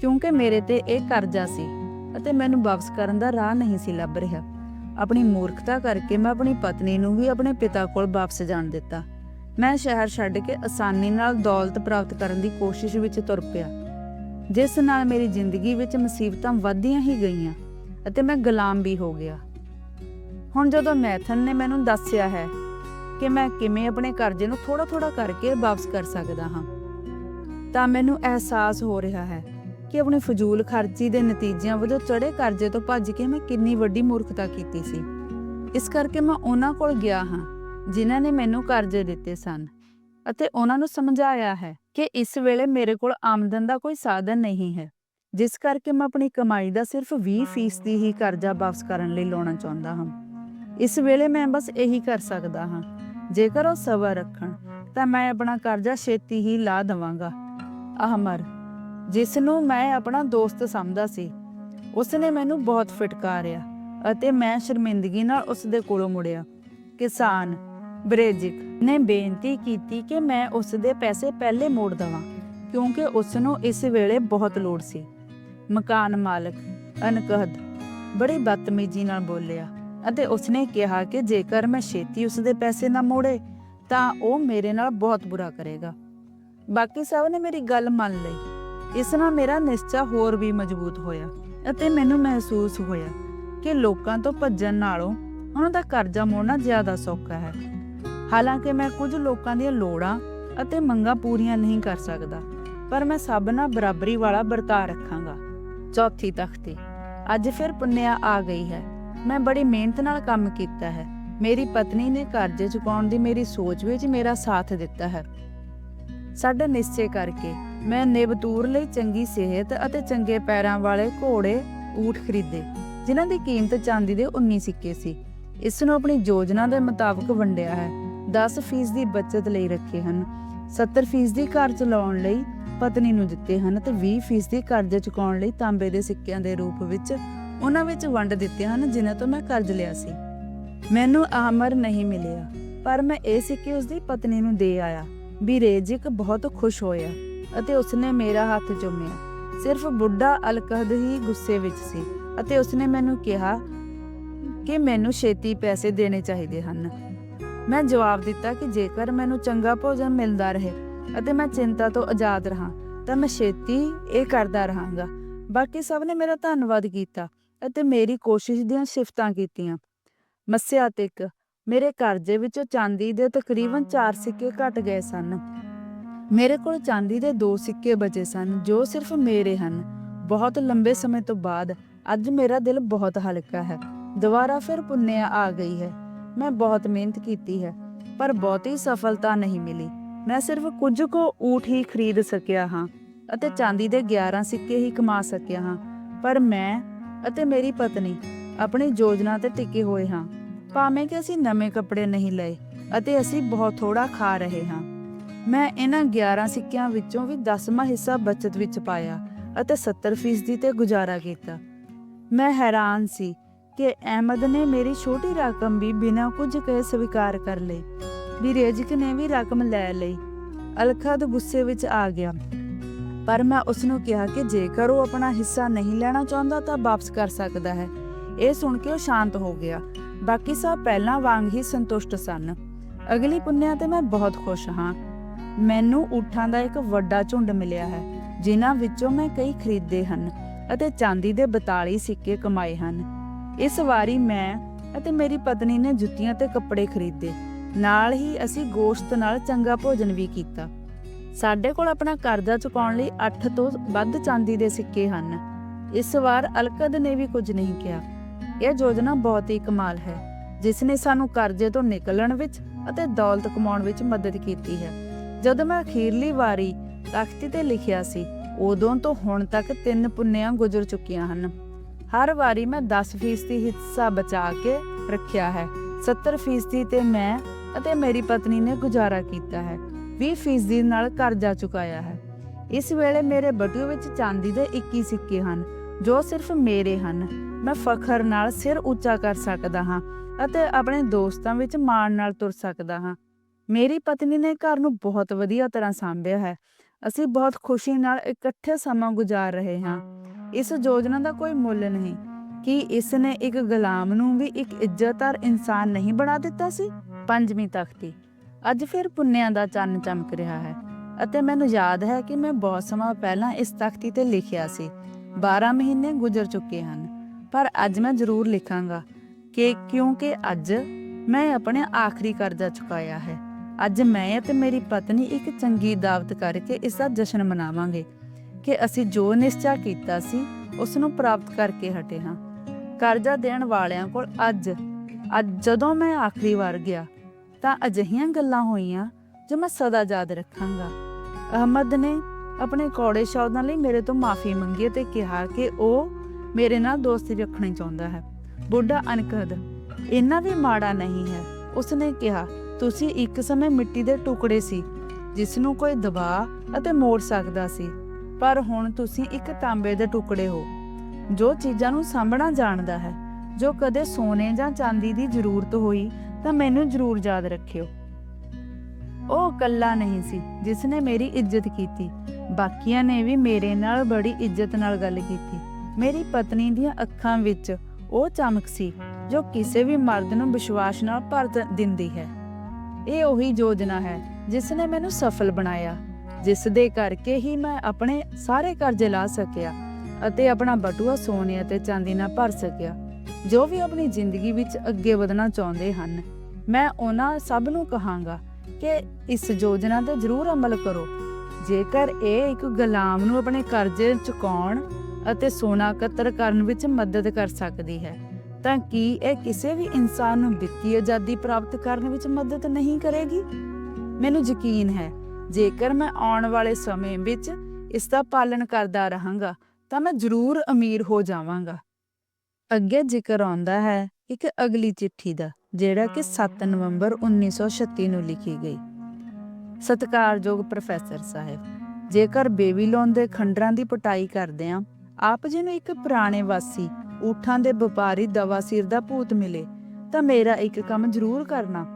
ਕਿਉਂਕਿ ਮੇਰੇ ਤੇ ਇਹ ਕਰਜ਼ਾ ਸੀ ਅਤੇ ਮੈਨੂੰ ਵਾਪਸ ਕਰਨ ਦਾ ਰਾਹ ਨਹੀਂ ਸੀ ਲੱਭ ਰਿਹਾ। ਆਪਣੀ ਮੂਰਖਤਾ ਕਰਕੇ ਮੈਂ ਆਪਣੀ ਪਤਨੀ ਨੂੰ ਵੀ ਆਪਣੇ ਪਿਤਾ ਕੋਲ ਵਾਪਸ ਜਾਣ ਦਿੱਤਾ। ਮੈਂ ਸ਼ਹਿਰ ਛੱਡ ਕੇ ਆਸਾਨੀ ਨਾਲ ਦੌਲਤ ਪ੍ਰਾਪਤ ਕਰਨ ਦੀ ਕੋਸ਼ਿਸ਼ ਵਿੱਚ ਤੁਰ ਪਿਆ। ਜਿਸ ਨਾਲ ਮੇਰੀ ਜ਼ਿੰਦਗੀ ਵਿੱਚ ਮੁਸੀਬਤਾਂ ਵੱਧਦੀਆਂ ਹੀ ਗਈਆਂ ਅਤੇ ਮੈਂ ਗੁਲਾਮ ਵੀ ਹੋ ਗਿਆ। ਹੁਣ ਜਦੋਂ ਮੈਥਨ ਨੇ ਮੈਨੂੰ ਦੱਸਿਆ ਹੈ ਕਿ ਮੈਂ ਕਿਵੇਂ ਆਪਣੇ ਕਰਜ਼ੇ ਨੂੰ ਥੋੜਾ ਥੋੜਾ ਕਰਕੇ ਵਾਪਸ ਕਰ ਸਕਦਾ ਹਾਂ, ਤਾਂ ਮੈਨੂੰ ਅਹਿਸਾਸ ਹੋ ਰਿਹਾ ਹੈ ਕਿ ਆਪਣੀ ਫਜ਼ੂਲ ਖਰਚੀ ਦੇ ਨਤੀਜਿਆਂ ਵਜੋਂ ਚੜੇ ਕਰਜ਼ੇ ਤੋਂ ਭੱਜ ਕੇ ਮੈਂ ਕਿੰਨੀ ਵੱਡੀ ਮੂਰਖਤਾ ਕੀਤੀ ਸੀ। ਇਸ ਕਰਕੇ ਮੈਂ ਉਹਨਾਂ ਕੋਲ ਗਿਆ ਹਾਂ, ਜਿਨ੍ਹਾਂ ਨੇ ਮੈਨੂੰ ਕਰਜ਼ੇ ਦਿੱਤੇ ਸਨ ਅਤੇ ਉਹਨਾਂ ਨੂੰ ਸਮਝਾਇਆ ਹੈ ਕਿ ਇਸ ਵੇਲੇ ਮੇਰੇ ਕੋਲ ਆਮਦਨ ਦਾ ਕੋਈ ਸਾਧਨ ਨਹੀਂ ਹੈ। ਜਿਸ ਕਰਕੇ ਮੈਂ ਆਪਣੀ ਕਮਾਈ ਦਾ ਸਿਰਫ 20% ਹੀ ਕਰਜ਼ਾ ਵਾਪਸ ਕਰਨ ਲਈ ਲਾਉਣਾ ਚਾਹੁੰਦਾ ਹਾਂ। ਇਸ ਵੇਲੇ ਮੈਂ ਬਸ ਇਹੀ ਕਰ ਸਕਦਾ ਹਾਂ, ਜੇਕਰ ਉਹ ਸਬਰ ਰੱਖਣ ਤਾਂ ਮੈਂ ਆਪਣਾ ਕਰਜ਼ਾ ਛੇਤੀ ਹੀ ਲਾ ਦਵਾਂਗਾ। ਅਹਮਰ ਜਿਸ ਨੂੰ ਮੈਂ ਆਪਣਾ ਦੋਸਤ ਸਮਝਦਾ ਸੀ ਉਸ ਨੇ ਮੈਨੂੰ ਬਹੁਤ ਫਟਕਾਰਿਆ ਅਤੇ ਮੈਂ ਸ਼ਰਮਿੰਦਗੀ ਨਾਲ ਉਸ ਦੇ ਕੋਲੋਂ ਮੁੜਿਆ। ਕਿਸਾਨ ਬ੍ਰੇਜਿਕ ਨੇ ਬੇਨਤੀ ਕੀਤੀ ਕਿ ਮੈਂ ਉਸ ਦੇ ਪੈਸੇ ਪਹਿਲੇ ਮੋੜ ਦਵਾਂ, ਕਿਉਂਕਿ ਉਸ ਨੂੰ ਇਸ ਵੇਲੇ ਬਹੁਤ ਲੋੜ ਸੀ। ਮਕਾਨ ਮਾਲਕ, ਅਨਕਹਦ, ਬੜੀ ਬਦਤਮੀਜ਼ੀ ਨਾਲ ਬੋਲਿਆ ਅਤੇ ਉਸਨੇ ਕਿਹਾ ਕਿ ਜੇਕਰ ਮੈਂ ਛੇਤੀ ਉਸ ਦੇ ਪੈਸੇ ਨਾ ਮੋੜੇ, ਤਾਂ ਉਹ ਮੇਰੇ ਨਾਲ ਬਹੁਤ ਬੁਰਾ ਕਰੇਗਾ। ਬਾਕੀ ਸਭ ਨੇ ਮੇਰੀ ਗੱਲ ਮੰਨ ਲਈ। ਇਸ ਨਾਲ ਮੇਰਾ ਨਿਸ਼ਚਾ ਹੋਰ ਵੀ ਮਜ਼ਬੂਤ ਹੋਇਆ ਅਤੇ ਮੈਨੂੰ ਮਹਿਸੂਸ ਹੋਇਆ ਕਿ ਲੋਕਾਂ ਤੋਂ ਭੱਜਣ ਨਾਲੋਂ ਉਹਨਾਂ ਦਾ ਕਰਜ਼ਾ ਮੋੜਨਾ ਜ਼ਿਆਦਾ ਸੌਖਾ ਹੈ। ਹਾਲਾਂਕਿ ਮੈਂ ਕੁਝ ਲੋਕਾਂ ਦੀਆਂ ਲੋੜਾਂ ਅਤੇ ਮੰਗਾਂ ਪੂਰੀਆਂ ਨਹੀਂ ਕਰ ਸਕਦਾ, ਪਰ ਮੈਂ ਸਭ ਨਾਲ ਬਰਾਬਰੀ ਵਾਲਾ ਵਰਤਾਅ ਰੱਖਾਂਗਾ। ਚੌਥੀ ਤਖਤੀ, ਅੱਜ ਫਿਰ ਪੁੰਨਿਆ ਆ ਗਈ ਹੈ। ਮੈਂ ਬੜੀ ਮਿਹਨਤ ਨਾਲ ਕੰਮ ਕੀਤਾ ਹੈ। ਮੇਰੀ ਪਤਨੀ ਨੇ ਕਰਜ਼ੇ ਚੁਕਾਉਣ ਦੀ ਮੇਰੀ ਸੋਚ ਵਿੱਚ ਮੇਰਾ ਸਾਥ ਦਿੱਤਾ ਹੈ। ਸਾਡੇ ਨਿਸ਼ਚੇ ਕਰਕੇ ਮੈਂ ਨਿਬਤੂਰ ਲਈ ਚੰਗੀ ਸਿਹਤ ਅਤੇ ਚੰਗੇ ਪੈਰਾਂ ਵਾਲੇ ਘੋੜੇ, ਊਠ ਖਰੀਦੇ, ਜਿਨ੍ਹਾਂ ਦੀ ਕੀਮਤ ਚਾਂਦੀ ਦੇ 19 ਸਿੱਕੇ ਸੀ। ਇਸ ਨੂੰ ਆਪਣੀ ਯੋਜਨਾ ਦੇ ਮੁਤਾਬਕ ਵੰਡਿਆ ਹੈ। 10% ਦੀ ਬਚਤ ਲਈ ਰੱਖੇ ਹਨ 70% ਦੀ ਘਰ ਚਲਾਉਣ ਲਈ ਪਤਨੀ ਨੂੰ ਦਿੱਤੇ ਹਨ ਤੇ 20% ਦੀ ਕਰਜ਼ੇ ਚੁਕਾਉਣ ਲਈ ਤਾਂਬੇ ਦੇ ਸਿੱਕਿਆਂ ਦੇ ਰੂਪ ਵਿੱਚ ਉਹਨਾਂ ਵਿੱਚ ਵੰਡ ਦਿੱਤੇ ਹਨ, ਜਿਨ੍ਹਾਂ ਤੋਂ ਮੈਂ ਕਰਜ਼ ਲਿਆ ਸੀ। ਮੈਨੂੰ ਆਮਰ ਨਹੀਂ ਮਿਲਿਆ, ਪਰ ਮੈਂ ਇਹ ਸਿੱਕੇ ਉਸਦੀ ਪਤਨੀ ਨੂੰ ਦੇ ਆਇਆ। ਵੀ ਰੇਜਿਕ ਬਹੁਤ ਖੁਸ਼ ਹੋਇਆ। ਅਤੇ ਉਸਨੇ ਮੇਰਾ ਹੱਥ ਚੁੰਮਿਆ। ਸਿਰਫ ਬੁੱਢਾ ਅਲਕਹਦ ਹੀ ਗੁੱਸੇ ਵਿੱਚ ਸੀ ਅਤੇ ਉਸਨੇ ਮੈਨੂੰ ਕਿਹਾ ਕਿ ਮੈਨੂੰ ਛੇਤੀ ਪੈਸੇ ਦੇਣੇ ਚਾਹੀਦੇ ਹਨ। ਮੈਂ ਜਵਾਬ ਦਿੱਤਾ ਕਿ ਜੇਕਰ ਮੈਨੂੰ ਚੰਗਾ ਭੋਜਨ ਮਿਲਦਾ ਰਹੇ ਅਤੇ ਮੈਂ ਚਿੰਤਾ ਤੋਂ ਆਜ਼ਾਦ ਰਹਾ, ਤਾਂ ਮੈਂ ਛੇਤੀ ਇਹ ਕਰਦਾ ਰਹਾਂਗਾ। ਬਾਕੀ ਸਭ ਨੇ ਮੇਰਾ ਧੰਨਵਾਦ ਕੀਤਾ ਅਤੇ ਮੇਰੀ ਕੋਸ਼ਿਸ਼ ਦੀਆਂ ਸਿਫਤਾਂ ਕੀਤੀਆਂ। ਮੱਸਿਆ ਤੱਕ ਮੇਰੇ ਕਰਜ਼ੇ ਵਿੱਚੋਂ ਚਾਂਦੀ ਦੇ ਤਕਰੀਬਨ 4 ਸਿੱਕੇ ਘਟ ਗਏ ਸਨ। ਮੇਰੇ ਕੋਲ ਚਾਂਦੀ ਦੇ ਦੋ ਸਿੱਕੇ ਬਚੇ ਸਨ, ਜੋ ਸਿਰਫ ਮੇਰੇ ਹਨ। ਬਹੁਤ ਲੰਬੇ ਸਮੇਂ ਤੋਂ ਬਾਅਦ ਅੱਜ ਮੇਰਾ ਦਿਲ ਬਹੁਤ ਹਲਕਾ ਹੈ। ਦੁਬਾਰਾ ਫਿਰ ਪੁੰਨਿਆ ਆ ਗਈ ਹੈ। ਮੈਂ ਬਹੁਤ ਮਿਹਨਤ ਕੀਤੀ ਹੈ, ਪਰ ਬਹੁਤੀ ਸਫਲਤਾ ਨਹੀਂ ਮਿਲੀ। ਮੈਂ ਸਿਰਫ ਕੁਝ ਕੁ ਊਠ ਹੀ ਖਰੀਦ ਸਕਿਆ ਹਾਂ ਅਤੇ ਚਾਂਦੀ ਦੇ 11 ਸਿੱਕੇ ਹੀ ਕਮਾ ਸਕਿਆ ਹਾਂ। ਪਰ ਮੈਂ ਅਤੇ ਮੇਰੀ ਪਤਨੀ ਆਪਣੀ ਯੋਜਨਾ ਤੇ ਟਿਕੇ ਹੋਏ ਹਾਂ। ਭਾਵੇਂ ਕਿ ਅਸੀਂ ਨਵੇਂ ਕੱਪੜੇ ਨਹੀਂ ਲਏ ਅਤੇ ਅਸੀਂ ਬਹੁਤ ਥੋੜਾ ਖਾ ਰਹੇ ਹਾਂ। ਮੈਂ ਇਹਨਾਂ 11 ਸਿੱਕਿਆਂ ਵਿੱਚੋਂ ਵੀ 10ਵਾਂ ਹਿੱਸਾ ਬਚਤ ਵਿੱਚ ਪਾਇਆ ਅਤੇ 70% ਤੇ ਗੁਜ਼ਾਰਾ ਕੀਤਾ। ਮੈਂ ਹੈਰਾਨ ਸੀ ਕਿ ਅਹਿਮਦ ਨੇ ਮੇਰੀ ਛੋਟੀ ਰਕਮ ਵੀ ਬਿਨਾਂ ਕੁਝ ਕਹੇ ਸਵੀਕਾਰ ਕਰ ਲਈ। ਵੀ ਰੇਜਿਕ ਨੇ ਵੀ ਰਕਮ ਲੈ ਲਈ। ਅਲਖਦ ਗੁੱਸੇ ਵਿੱਚ ਆ ਗਿਆ। ਪਰ ਮੈਂ ਉਸ ਨੂੰ ਕਿਹਾ ਕਿ ਜੇਕਰ ਉਹ ਆਪਣਾ ਹਿੱਸਾ ਨਹੀਂ ਲੈਣਾ ਚਾਹੁੰਦਾ ਤਾਂ ਵਾਪਸ ਕਰ ਸਕਦਾ ਹੈ। ਇਹ ਸੁਣ ਕੇ ਉਹ ਸ਼ਾਂਤ ਹੋ ਗਿਆ। ਬਾਕੀ ਸਭ ਪਹਿਲਾਂ ਵਾਂਗ ਹੀ ਸੰਤੁਸ਼ਟ ਸਨ। ਅਗਲੀ ਪੁੰਨਿਆ ਤੇ ਮੈਂ ਬਹੁਤ ਖੁਸ਼ ਹਾਂ। ਮੈਨੂੰ ਊਠਾਂ ਦਾ ਇੱਕ ਵੱਡਾ ਝੁੰਡ ਮਿਲਿਆ ਹੈ, ਜਿਨ੍ਹਾਂ ਵਿੱਚੋਂ ਮੈਂ ਕਈ ਖਰੀਦੇ ਹਨ ਅਤੇ ਚਾਂਦੀ ਦੇ 42 ਸਿੱਕੇ ਕਮਾਏ ਹਨ। ਇਸ ਵਾਰੀ ਮੈਂ ਅਤੇ ਮੇਰੀ ਪਤਨੀ ਨੇ ਜੁੱਤੀਆਂ ਤੇ ਕੱਪੜੇ ਖਰੀਦੇ। ਨਾਲ ਹੀ ਅਸੀਂ ਗੋਸ਼ਤ ਨਾਲ ਚੰਗਾ ਭੋਜਨ ਵੀ ਕੀਤਾ। ਸਾਡੇ ਕੋਲ ਆਪਣਾ ਕਰਜ਼ਾ ਚੁਕਾਉਣ ਲਈ 8 ਤੋਂ ਵੱਧ ਚਾਂਦੀ ਦੇ ਸਿੱਕੇ ਹਨ। ਇਸ ਵਾਰ ਅਲਕਦ ਨੇ ਵੀ ਕੁਝ ਨਹੀਂ ਕਿਹਾ। ਇਹ ਯੋਜਨਾ ਬਹੁਤ ਹੀ ਕਮਾਲ ਹੈ, ਜਿਸ ਨੇ ਸਾਨੂੰ ਕਰਜ਼ੇ ਤੋਂ ਨਿਕਲਣ ਵਿੱਚ ਅਤੇ ਦੌਲਤ ਕਮਾਉਣ ਵਿੱਚ ਮਦਦ ਕੀਤੀ ਹੈ। ਜਦੋਂ ਮੈਂ ਅਖੀਰਲੀ ਵਾਰੀ ਤਖਤੀ ਤੇ ਲਿਖਿਆ ਸੀ, ਉਦੋਂ ਤੋਂ ਹੁਣ ਤੱਕ ਤਿੰਨ ਪੁੰਨਿਆਂ ਗੁਜ਼ਰ ਚੁੱਕੀਆਂ ਹਨ। ਹਰ ਵਾਰੀ ਮੈਂ 10% ਹਿੱਸਾ ਬਚਾ ਕੇ ਰੱਖਿਆ ਹੈ 70% ਤੇ ਮੈਂ ਅਤੇ ਮੇਰੀ ਪਤਨੀ ਨੇ ਗੁਜ਼ਾਰਾ ਕੀਤਾ ਹੈ 20% ਨਾਲ ਕਰਜ਼ਾ ਚੁਕਾਇਆ ਹੈ। ਇਸ ਵੇਲੇ ਮੇਰੇ ਬਟੂਏ ਵਿੱਚ ਚਾਂਦੀ ਦੇ 21 ਸਿੱਕੇ ਹਨ, ਜੋ ਸਿਰਫ ਮੇਰੇ ਹਨ। ਮੈਂ ਫਖਰ ਨਾਲ ਸਿਰ ਉੱਚਾ ਕਰ ਸਕਦਾ ਹਾਂ ਅਤੇ ਆਪਣੇ ਦੋਸਤਾਂ ਵਿੱਚ ਮਾਣ ਨਾਲ ਤੁਰ ਸਕਦਾ ਹਾਂ। ਮੇਰੀ ਪਤਨੀ ਨੇ ਘਰ ਨੂੰ ਬਹੁਤ ਵਧੀਆ ਤਰ੍ਹਾਂ ਸੰਭਿਆ ਹੈ। ਅਸੀਂ ਬਹੁਤ ਖੁਸ਼ੀ ਨਾਲ ਇਕੱਠੇ ਸਮਾਂ ਗੁਜ਼ਾਰ ਰਹੇ ਹਾਂ। ਇਸ ਯੋਜਨਾ ਦਾ ਕੋਈ ਮੁੱਲ ਨਹੀਂ। ਕਿ ਇਸ ਨੇ ਇੱਕ ਗੁਲਾਮ ਨੂੰ ਵੀ ਇੱਕ ਇੱਜ਼ਤਦਾਰ ਇਨਸਾਨ ਨਹੀਂ ਬਣਾ ਦਿੱਤਾ ਸੀ? ਪੰਜਵੀਂ ਤਖਤੀ। ਅੱਜ ਫਿਰ ਪੁੰਨਿਆਂ ਦਾ ਚੰਨ ਚਮਕ ਰਿਹਾ ਹੈ ਅਤੇ ਮੈਨੂੰ ਯਾਦ ਹੈ ਕਿ ਮੈਂ ਬਹੁਤ ਸਮਾਂ ਪਹਿਲਾਂ ਇਸ ਤਖਤੀ ਤੇ ਲਿਖਿਆ ਸੀ। 12 ਮਹੀਨੇ ਗੁਜ਼ਰ ਚੁੱਕੇ ਹਨ। ਪਰ ਅੱਜ ਮੈਂ ਜ਼ਰੂਰ ਲਿਖਾਂਗਾ ਕਿ ਕਿਉਂਕਿ ਅੱਜ ਮੈਂ ਆਪਣੇ ਆਖਰੀ ਕਰਜ਼ਾ ਚੁਕਾਇਆ ਹੈ। ਅੱਜ ਮੈਂ ਅਤੇ ਮੇਰੀ ਪਤਨੀ ਇੱਕ ਚੰਗੀ ਦਾਵਤ ਕਰਕੇ ਇਸ ਦਾ ਜਸ਼ਨ ਮਨਾਵਾਂਗੇ ਕਿ ਅਸੀਂ ਜੋ ਨਿਸ਼ਚਾ ਕੀਤਾ ਸੀ ਉਸ ਨੂੰ ਪ੍ਰਾਪਤ ਕਰਕੇ ਹਟੇ ਹਾਂ। ਕਰਜ਼ਾ ਦੇਣ ਵਾਲਿਆਂ ਕੋਲ ਅੱਜ ਅੱਜ ਜਦੋਂ ਮੈਂ ਆਖਰੀ ਵਾਰ ਗਿਆ, ਤਾਂ ਅਜਿਹੀਆਂ ਗੱਲਾਂ ਹੋਈਆਂ ਜੋ ਮੈਂ ਸਦਾ ਯਾਦ ਰੱਖਾਂਗਾ। ਅਹਮਦ ਨੇ ਆਪਣੇ ਕੌੜੇ ਸ਼ਬਦਾਂ ਲਈ ਮੇਰੇ ਤੋਂ ਮਾਫੀ ਮੰਗੀ ਤੇ ਕਿਹਾ ਕਿ ਉਹ ਮੇਰੇ ਨਾਲ ਦੋਸਤੀ ਰੱਖਣੀ ਚਾਹੁੰਦਾ ਹੈ। ਬੁੱਢਾ ਅਨਕਦ, ਇੰਨਾ ਵੀ ਮਾੜਾ ਨਹੀਂ ਹੈ। ਉਸਨੇ ਕਿਹਾ ਤੁਸੀਂ ਇੱਕ ਸਮੇਂ ਮਿੱਟੀ ਦੇ ਟੁਕੜੇ ਸੀ ਜਿਸ ਨੂੰ ਕੋਈ ਦਬਾ ਅਤੇ ਮੋੜ ਸਕਦਾ ਸੀ, ਪਰ ਹੁਣ ਤੁਸੀਂ ਇੱਕ ਤਾਂਬੇ ਦੇ ਟੁਕੜੇ ਹੋ, ਜੋ ਚੀਜ਼ਾਂ ਨੂੰ ਸਾਂਭਣਾ ਜਾਣਦਾ ਹੈ। ਜੋ ਕਦੇ ਸੋਨੇ ਜਾਂ ਚਾਂਦੀ ਦੀ ਜ਼ਰੂਰਤ ਹੋਈ, ਤਾਂ ਮੈਨੂੰ ਜ਼ਰੂਰ ਯਾਦ ਰੱਖਿਓ। ਉਹ ਇਕੱਲਾ ਨਹੀਂ ਸੀ ਜਿਸ ਨੇ ਮੇਰੀ ਇੱਜ਼ਤ ਕੀਤੀ। ਬਾਕੀਆਂ ਨੇ ਵੀ ਮੇਰੇ ਨਾਲ ਬੜੀ ਇੱਜ਼ਤ ਨਾਲ ਗੱਲ ਕੀਤੀ। ਮੇਰੀ ਪਤਨੀ ਦੀਆਂ ਅੱਖਾਂ ਵਿੱਚ ਉਹ ਚਮਕ ਸੀ, ਜੋ ਕਿਸੇ ਵੀ ਮਰਦ ਨੂੰ ਵਿਸ਼ਵਾਸ ਨਾਲ ਭਰ ਦਿੰਦੀ ਹੈ। ਇਹ ਉਹੀ ਯੋਜਨਾ ਹੈ ਜਿਸ ਨੇ ਮੈਨੂੰ ਸਫਲ ਬਣਾਇਆ, ਜਿਸ ਦੇ ਕਰਕੇ ਹੀ ਮੈਂ ਆਪਣੇ ਸਾਰੇ ਕਰਜ਼ੇ ਲਾ ਸਕਿਆ ਅਤੇ ਆਪਣਾ ਬਟੂਆ ਸੋਨੇ ਅਤੇ ਚਾਂਦੀ ਨਾਲ ਭਰ ਸਕਿਆ, ਜੋ ਵੀ ਆਪਣੀ ਜ਼ਿੰਦਗੀ ਵਿੱਚ ਅੱਗੇ ਵਧਣਾ ਚਾਹੁੰਦੇ ਹਨ। ਮੈਂ ਉਹਨਾਂ ਸਭ ਨੂੰ ਕਹਾਂਗਾ ਕਿ ਇਸ ਯੋਜਨਾ ਤੇ ਜ਼ਰੂਰ ਅਮਲ ਕਰੋ। ਜੇਕਰ ਇਹ ਇੱਕ ਗੁਲਾਮ ਨੂੰ ਆਪਣੇ ਕਰਜ਼ੇ ਚੁਕਾਉਣ ਅਤੇ ਸੋਨਾ ਇਕੱਤਰ ਕਰਨ ਵਿੱਚ ਮਦਦ ਕਰ ਸਕਦੀ ਹੈ ਤਾਂ ਕੀ ਇਹ ਕਿਸੇ ਵੀ ਇਨਸਾਨ ਨੂੰ ਵਿੱਤੀ ਆਜ਼ਾਦੀ ਪ੍ਰਾਪਤ ਕਰਨ ਵਿੱਚ ਮਦਦ ਨਹੀਂ ਕਰੇਗੀ? ਮੈਨੂੰ ਯਕੀਨ ਹੈ, ਜੇਕਰ ਮੈਂ ਆਉਣ ਵਾਲੇ ਸਮੇਂ ਵਿੱਚ ਇਸ ਦਾ ਪਾਲਣ ਕਰਦਾ ਰਹਾਂਗਾ, ਤਾਂ ਮੈਂ ਜ਼ਰੂਰ ਅਮੀਰ ਹੋ ਜਾਵਾਂਗਾ। ਅੱਗੇ ਜ਼ਿਕਰ ਆਉਂਦਾ ਹੈ ਇੱਕ ਅਗਲੀ ਚਿੱਠੀ ਦਾ, ਜਿਹੜਾ ਕਿ 7 ਨਵੰਬਰ 1936 ਨੂੰ ਲਿਖੀ ਗਈ। ਸਤਿਕਾਰਯੋਗ ਪ੍ਰੋਫੈਸਰ ਸਾਹਿਬ, ਜੇਕਰ ਬੇਬੀਲੋਨ ਦੇ ਖੰਡਰਾਂ ਦੀ ਪਟਾਈ ਕਰਦੇ ਆਂ, ਆਪ ਜੀ ਨੂੰ ਇੱਕ ਪੁਰਾਣੇ ਵਾਸੀ ਊਠਾਂ ਦੇ ਵਪਾਰੀ ਦਵਾਸੀਰ ਦਾ ਭੂਤ ਮਿਲੇ, ਤਾਂ ਮੇਰਾ ਇੱਕ ਕੰਮ ਜ਼ਰੂਰ ਕਰਨਾ।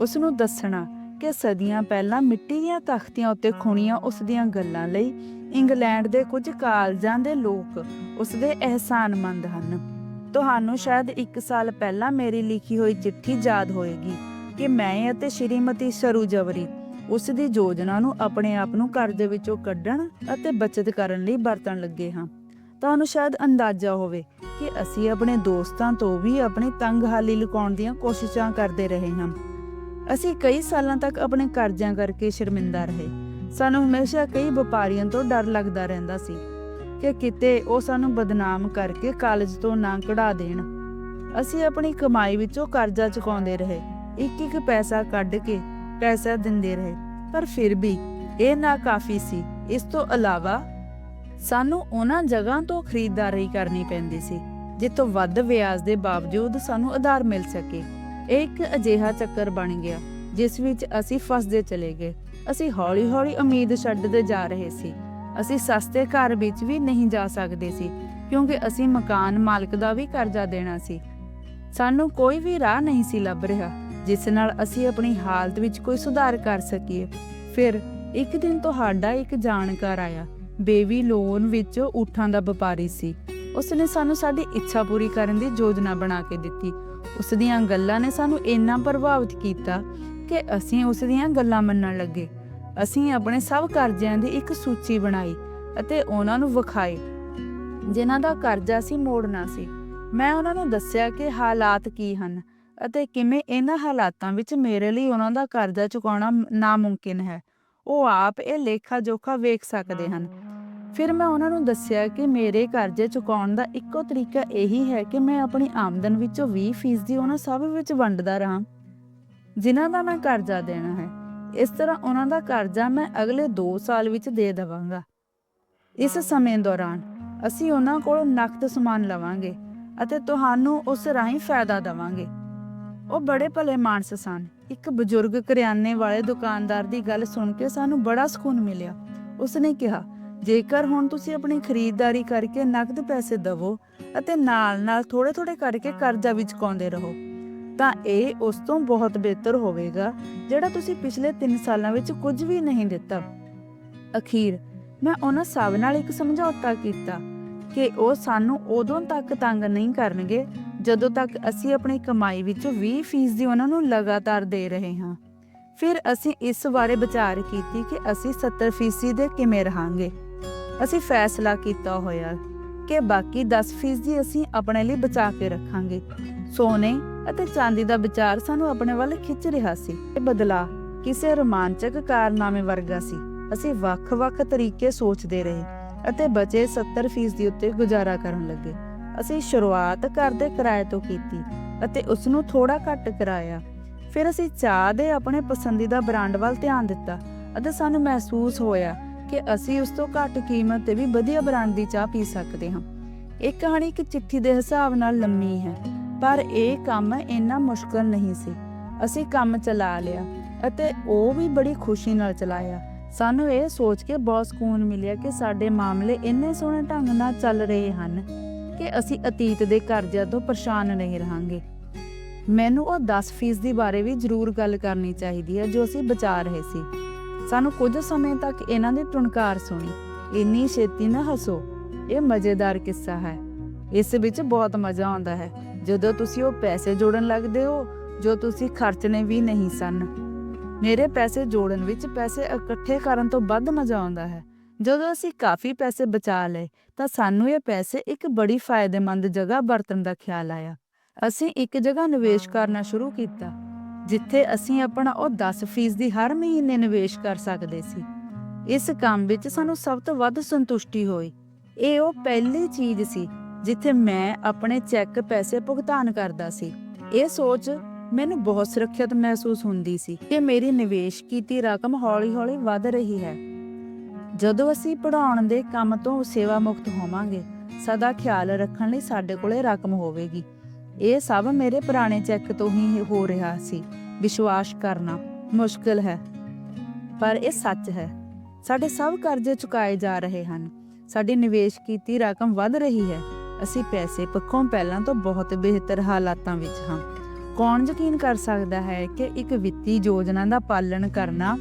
ਉਸ ਨੂੰ ਦੱਸਣਾ ਕਿ ਸਦੀਆਂ ਪਹਿਲਾਂ ਮਿੱਟੀ ਦੀਆਂ ਤਖਤੀਆਂ ਉੱਤੇ ਖੁਣੀਆਂ ਉਸ ਦੀਆਂ ਗੱਲਾਂ ਲਈ ਇੰਗਲੈਂਡ ਦੇ ਕੁਝ ਕਾਲਜਾਂ ਦੇ ਲੋਕ ਉਸ ਦੇ ਅਹਿਸਾਨਮੰਦ ਹਨ। ਤੁਹਾਨੂੰ ਸ਼ਾਇਦ 1 ਸਾਲ ਪਹਿਲਾਂ ਮੇਰੀ ਲਿਖੀ ਹੋਈ ਚਿੱਠੀ ਯਾਦ ਹੋਏਗੀ ਕਿ ਮੈਂ ਅਤੇ ਸ਼੍ਰੀਮਤੀ ਸਰੂਜਵਰੀ ਉਸ ਦੀ ਯੋਜਨਾ ਨੂੰ ਆਪਣੇ ਆਪ ਨੂੰ ਕਰਜ਼ੇ ਵਿੱਚੋਂ ਕੱਢਣ ਅਤੇ ਬਚਤ ਕਰਨ ਲਈ ਵਰਤਣ ਲੱਗੇ ਹਾਂ। ਤੁਹਾਨੂੰ ਸ਼ਾਇਦ ਅੰਦਾਜ਼ਾ ਹੋਵੇ ਕਿ ਅਸੀਂ ਆਪਣੇ ਦੋਸਤਾਂ ਤੋਂ ਵੀ ਆਪਣੀ ਤੰਗਹਾਲੀ ਲੁਕਾਉਣ ਦੀਆਂ ਕੋਸ਼ਿਸ਼ਾਂ ਕਰਦੇ ਰਹੇ ਹਾਂ। ਅਸੀਂ ਕਈ ਸਾਲਾਂ ਤੱਕ ਆਪਣੇ ਕਰਜ਼ਿਆਂ ਕਰਕੇ ਸ਼ਰਮਿੰਦਾ ਰਹੇ। ਸਾਨੂੰ ਹਮੇਸ਼ਾ ਕਈ ਵਪਾਰੀਆਂ ਤੋਂ ਡਰ ਲੱਗਦਾ ਰਹਿੰਦਾ ਸੀ ਕਿ ਕਿਤੇ ਉਹ ਸਾਨੂੰ ਬਦਨਾਮ ਕਰਕੇ ਕਾਲਜ ਤੋਂ ਨਾ ਕਢਾ ਦੇਣ। ਅਸੀਂ ਆਪਣੀ ਕਮਾਈ ਵਿੱਚੋਂ ਕਰਜ਼ਾ ਚੁਕਾਉਂਦੇ ਰਹੇ ਇੱਕ ਇੱਕ ਪੈਸਾ ਕੱਢ ਕੇ ਪੈਸਾ ਦਿੰਦੇ ਰਹੇ, ਪਰ ਫਿਰ ਵੀ ਇਹ ਨਾ ਕਾਫੀ ਸੀ। ਇਸ ਤੋਂ ਇਲਾਵਾ ਸਾਨੂੰ ਉਹਨਾਂ ਜਗ੍ਹਾ ਤੋਂ ਖਰੀਦਦਾਰੀ ਕਰਨੀ ਪੈਂਦੀ ਸੀ, ਜਿੱਥੋਂ ਵੱਧ ਵਿਆਜ ਦੇ ਬਾਵਜੂਦ ਸਾਨੂੰ ਆਧਾਰ ਮਿਲ ਸਕੇ। ਇਹ ਇੱਕ ਅਜਿਹਾ ਚੱਕਰ ਬਣ ਗਿਆ, ਜਿਸ ਵਿੱਚ ਅਸੀਂ ਫਸਦੇ ਚਲੇ ਗਏ। ਅਸੀਂ ਹੌਲੀ-ਹੌਲੀ ਉਮੀਦ ਛੱਡਦੇ ਜਾ ਰਹੇ ਸੀ। ਅਸੀਂ ਸਸਤੇ ਘਰ ਵਿੱਚ ਵੀ ਨਹੀਂ ਜਾ ਸਕਦੇ ਸੀ, ਕਿਉਂਕਿ ਅਸੀਂ ਮਕਾਨ ਮਾਲਕ ਦਾ ਵੀ ਕਰਜ਼ਾ ਦੇਣਾ ਸੀ। ਸਾਨੂੰ ਕੋਈ ਵੀ ਰਾਹ ਨਹੀਂ ਸੀ ਲੱਭ ਰਿਹਾ, ਜਿਸ ਨਾਲ ਅਸੀਂ ਆਪਣੀ ਹਾਲਤ ਵਿੱਚ ਕੋਈ ਸੁਧਾਰ ਕਰ ਸਕੀਏ। ਫਿਰ ਇੱਕ ਦਿਨ ਤੁਹਾਡਾ ਇੱਕ ਜਾਣਕਾਰ ਆਇਆ। ਬੇਬੀ ਲੋਨ ਵਿੱਚ ਊਠਾਂ ਦਾ ਵਪਾਰੀ ਸੀ। ਉਸ ਨੇ ਸਾਨੂੰ ਸਾਡੀ ਇੱਛਾ ਪੂਰੀ ਕਰਨ ਦੀ ਯੋਜਨਾ ਬਣਾ ਕੇ ਦਿੱਤੀ। ਉਸ ਦੀਆਂ ਗੱਲਾਂ ਨੇ ਸਾਨੂੰ ਇੰਨਾ ਪ੍ਰਭਾਵਿਤ ਕੀਤਾ ਕਿ ਅਸੀਂ ਉਸ ਦੀਆਂ ਗੱਲਾਂ ਮੰਨਣ ਲੱਗੇ। ਅਸੀਂ ਆਪਣੇ ਸਭ ਕਰਜ਼ਿਆਂ ਦੀ ਇੱਕ ਸੂਚੀ ਬਣਾਈ ਅਤੇ ਉਹਨਾਂ ਨੂੰ ਵਿਖਾਏ ਜਿਨ੍ਹਾਂ ਦਾ ਕਰਜ਼ਾ ਸੀ ਮੋੜਨਾ ਸੀ। ਮੈਂ ਉਹਨਾਂ ਨੂੰ ਦੱਸਿਆ ਕਿ ਹਾਲਾਤ ਕੀ ਹਨ ਅਤੇ ਕਿਵੇਂ ਇਹਨਾਂ ਹਾਲਾਤਾਂ ਵਿੱਚ ਮੇਰੇ ਲਈ ਉਹਨਾਂ ਦਾ ਕਰਜ਼ਾ ਚੁਕਾਉਣਾ ਨਾਮੁਮਕਿਨ ਹੈ। ਉਹ ਆਪ ਇਹ ਲੇਖਾ ਜੋਖਾ ਵੇਖ ਸਕਦੇ ਹਨ। ਫਿਰ ਮੈਂ ਉਹਨਾਂ ਨੂੰ ਦੱਸਿਆ ਕਿ ਮੇਰੇ ਕਰਜ਼ੇ ਚੁਕਾਉਣ ਦਾ ਇੱਕੋ ਤਰੀਕਾ ਇਹੀ ਹੈ ਕਿ ਮੈਂ ਆਪਣੀ ਆਮਦਨ ਵਿੱਚੋਂ 20% ਉਹਨਾਂ ਸਭ ਵਿੱਚ ਵੰਡਦਾ ਰਹਾਂ, ਜਿਨ੍ਹਾਂ ਦਾ ਮੈਂ ਕਰਜ਼ਾ ਦੇਣਾ ਹੈ। ਇਸ ਤਰ੍ਹਾਂ ਉਹਨਾਂ ਦਾ ਕਰਜ਼ਾ ਮੈਂ ਅਗਲੇ 2 ਸਾਲ ਵਿੱਚ ਦੇ ਦੇਵਾਂਗਾ। ਇਸ ਸਮੇਂ ਦੌਰਾਨ ਅਸੀਂ ਉਹਨਾਂ ਕੋਲੋਂ ਨਕਦ ਸਮਾਨ ਲਵਾਂਗੇ ਅਤੇ ਤੁਹਾਨੂੰ ਉਸ ਰਾਹੀਂ ਫਾਇਦਾ ਦੇਵਾਂਗੇ। ਉਹ ਬੜੇ ਭਲੇ ਮਾਨਸ ਸਨ। ਇੱਕ ਬਜ਼ੁਰਗ ਕਰਿਆਨੇ ਵਾਲੇ ਦੁਕਾਨਦਾਰ ਦੀ ਗੱਲ ਸੁਣ ਕੇ ਸਾਨੂੰ ਬੜਾ ਸਕੂਨ ਮਿਲਿਆ। ਉਸਨੇ ਕਿਹਾ, ਜੇਕਰ ਹੁਣ ਤੁਸੀਂ ਆਪਣੀ ਖਰੀਦਦਾਰੀ ਕਰਕੇ ਨਕਦ ਪੈਸੇ ਦਵੋ ਅਤੇ ਨਾਲ-ਨਾਲ, ਥੋੜੇ-ਥੋੜੇ ਕਰਕੇ ਕਰਜ਼ਾ ਵੀ ਚੁਕਾਉਂਦੇ ਰਹੋ, ਤਾਂ ਇਹ ਉਸ ਤੋਂ ਬਹੁਤ ਬਿਹਤਰ ਹੋਵੇਗਾ, ਜਿਹੜਾ ਤੁਸੀਂ ਪਿਛਲੇ 3 ਸਾਲਾਂ ਵਿੱਚ ਕੁਝ ਵੀ ਨਹੀਂ ਦਿੱਤਾ। ਅਖੀਰ, ਮੈਂ ਉਹਨਾਂ ਸਭ ਨਾਲ ਇੱਕ ਸਮਝੌਤਾ ਕੀਤਾ ਕਿ ਉਹ ਸਾਨੂੰ ਉਦੋਂ ਤੱਕ ਤੰਗ ਨਹੀਂ ਕਰਨਗੇ ਜਦੋਂ ਤੱਕ ਅਸੀਂ ਆਪਣੀ ਕਮਾਈ ਵਿੱਚੋਂ 20% ਦੀ ਉਹਨਾਂ ਨੂੰ ਲਗਾਤਾਰ ਦੇ ਰਹੇ ਹਾਂ, ਫਿਰ ਅਸੀਂ ਇਸ ਬਾਰੇ ਵਿਚਾਰ ਕੀਤੀ ਕਿ ਅਸੀਂ 70% ਦੇ ਕਿਵੇਂ ਰਹਾਂਗੇ। ਅਸੀਂ ਫੈਸਲਾ ਕੀਤਾ ਹੋਇਆ ਕਿ ਬਾਕੀ 10% ਅਸੀਂ ਆਪਣੇ ਲਈ ਬਚਾ ਕੇ ਰੱਖਾਂਗੇ। ਸੋਨੇ ਅਤੇ ਚਾਂਦੀ ਦਾ ਵਿਚਾਰ ਸਾਨੂੰ ਆਪਣੇ ਵੱਲ ਖਿੱਚ ਰਿਹਾ ਸੀ। ਇਹ ਬਦਲਾ ਕਿਸੇ ਰੋਮਾਂਚਕ ਕਾਰਨਾਮੇ ਵਰਗਾ ਸੀ। ਅਸੀਂ ਵੱਖ-ਵੱਖ ਤਰੀਕੇ ਸੋਚਦੇ ਰਹੇ ਅਤੇ ਬਚੇ 70% ਦੇ ਉੱਤੇ ਗੁਜ਼ਾਰਾ ਕਰਨ ਲੱਗੇ। ਅਸੀਂ ਸ਼ੁਰੂਆਤ ਘਰ ਦੇ ਕਿਰਾਏ ਤੋਂ ਕੀਤੀ ਅਤੇ ਉਸ ਨੂੰ ਥੋੜਾ ਘੱਟ ਕਰਾਇਆ। ਫਿਰ ਅਸੀਂ ਚਾਹ ਦੇ ਆਪਣੇ ਪਸੰਦੀਦਾ ਬ੍ਰਾਂਡ ਵੱਲ ਧਿਆਨ ਦਿੱਤਾ ਅਤੇ ਸਾਨੂੰ ਮਹਿਸੂਸ ਹੋਇਆ ਕਿ ਅਸੀਂ ਉਸ ਤੋਂ ਘੱਟ ਕੀਮਤ ਤੇ ਵੀ ਵਧੀਆ ਬ੍ਰਾਂਡ ਦੀ ਚਾਹ ਪੀ ਸਕਦੇ ਹਾਂ। ਇਹ ਕਹਾਣੀ ਇੱਕ ਚਿੱਠੀ ਦੇ ਹਿਸਾਬ ਨਾਲ ਲੰਮੀ ਹੈ, ਪਰ ਇਹ ਕੰਮ ਇੰਨਾ ਮੁਸ਼ਕਲ ਨਹੀਂ ਸੀ। ਅਸੀਂ ਕੰਮ ਚਲਾ ਲਿਆ ਅਤੇ ਉਹ ਵੀ ਬੜੀ ਖੁਸ਼ੀ ਨਾਲ ਚਲਾਇਆ। ਸਾਨੂੰ ਇਹ ਸੋਚ ਕੇ ਬਹੁਤ ਸਕੂਨ ਮਿਲਿਆ ਕਿ ਸਾਡੇ ਮਾਮਲੇ ਇੰਨੇ ਸੋਹਣੇ ਢੰਗ ਨਾਲ ਚੱਲ ਰਹੇ ਹਨ ਕਿ ਅਸੀਂ ਅਤੀਤ ਦੇ ਕਰਜ਼ਿਆਂ ਤੋਂ ਪਰੇਸ਼ਾਨ ਨਹੀਂ ਰਹਾਂਗੇ। ਮੈਨੂੰ ਉਹ 10% ਬਾਰੇ ਵੀ ਜ਼ਰੂਰ ਗੱਲ ਕਰਨੀ ਚਾਹੀਦੀ ਹੈ ਜੋ ਅਸੀਂ ਬਚਾ ਰਹੇ ਸੀ। ਸਾਨੂੰ ਕੁਝ ਸਮੇਂ ਤੱਕ ਇਹਨਾਂ ਦੀ ਟੁਣਕਾਰ ਸੁਣੀ। ਇੰਨੀ ਛੇਤੀ ਨਾ ਹੱਸੋ। ਇਹ ਮਜ਼ੇਦਾਰ ਕਿੱਸਾ ਹੈ। ਇਸ ਵਿੱਚ ਬਹੁਤ ਮਜ਼ਾ ਆਉਂਦਾ ਹੈ। ਜਦੋਂ ਤੁਸੀਂ ਉਹ ਪੈਸੇ ਜੋੜਨ ਲੱਗਦੇ ਹੋ, ਜੋ ਤੁਸੀਂ ਖਰਚਣੇ ਵੀ ਨਹੀਂ ਸਨ। ਮੇਰੇ ਪੈਸੇ ਜੋੜਨ ਵਿੱਚ ਪੈਸੇ ਇਕੱਠੇ ਕਰਨ ਤੋਂ ਵੱਧ ਮਜ਼ਾ ਆਉਂਦਾ ਹੈ। ਜਦੋਂ ਅਸੀਂ ਕਾਫੀ ਪੈਸੇ ਬਚਾ ਲਏ, ਤਾਂ ਸਾਨੂੰ ਇਹ ਪੈਸੇ ਇੱਕ ਬੜੀ ਫਾਇਦੇਮੰਦ ਜਗ੍ਹਾ ਵਰਤਣ ਦਾ ਖਿਆਲ ਆਇਆ। ਅਸੀਂ ਇੱਕ ਜਗ੍ਹਾ ਨਿਵੇਸ਼ ਕਰਨਾ ਸ਼ੁਰੂ ਕੀਤਾ, ਜਿੱਥੇ ਅਸੀਂ ਆਪਣਾ ਉਹ 10% ਦੀ ਹਰ ਮਹੀਨੇ ਨਿਵੇਸ਼ ਕਰ ਸਕਦੇ ਸੀ। ਇਸ ਕੰਮ ਵਿੱਚ ਸਾਨੂੰ ਸਭ ਤੋਂ ਵੱਧ ਸੰਤੁਸ਼ਟੀ ਹੋਈ। ਇਹ ਉਹ ਪਹਿਲੀ ਚੀਜ਼ ਸੀ, ਜਿੱਥੇ ਮੈਂ ਆਪਣੇ ਚੈੱਕ ਪੈਸੇ ਭੁਗਤਾਨ ਕਰਦਾ ਸੀ। ਇਹ ਸੋਚ ਮੈਨੂੰ ਬਹੁਤ ਸੁਰੱਖਿਅਤ ਮਹਿਸੂਸ ਹੁੰਦੀ ਸੀ ਕਿ ਮੇਰੀ ਨਿਵੇਸ਼ ਕੀਤੀ ਰਕਮ ਹੌਲੀ-ਹੌਲੀ ਵੱਧ ਰਹੀ ਹੈ। ਜਦੋਂ ਅਸੀਂ ਪੜਾਉਣ ਦੇ ਕੰਮ ਤੋਂ ਸੇਵਾ ਮੁਕਤ ਹੋਵਾਂਗੇ, ਸਦਾ ਖਿਆਲ ਰੱਖਣ ਲਈ ਸਾਡੇ ਕੋਲੇ ਰਕਮ ਹੋਵੇਗੀ। ਇਹ ਸਭ ਮੇਰੇ ਪੁਰਾਣੇ ਚੈੱਕ ਤੋਂ ਹੀ ਹੋ ਰਿਹਾ ਸੀ। ਵਿਸ਼ਵਾਸ ਕਰਨਾ ਮੁਸ਼ਕਲ ਹੈ, ਪਰ ਇਹ ਸੱਚ ਹੈ। ਸਾਡੇ ਸਭ ਕਰਜ਼ੇ ਚੁਕਾਏ ਜਾ ਰਹੇ ਹਨ। ਸਾਡੀ ਨਿਵੇਸ਼ ਕੀਤੀ ਰਕਮ ਵੱਧ ਰਹੀ ਹੈ। ਅਸੀਂ ਪੈਸੇ ਪੱਖੋਂ ਪਹਿਲਾਂ ਤੋਂ ਬਹੁਤ ਬਿਹਤਰ ਹਾਲਾਤਾਂ ਵਿੱਚ ਹਾਂ। ਕੌਣ ਯਕੀਨ ਕਰ ਸਕਦਾ ਹੈ ਕਿ ਇੱਕ ਵਿੱਤੀ ਯੋਜਨਾ ਦਾ ਪਾਲਣ ਕਰਨਾ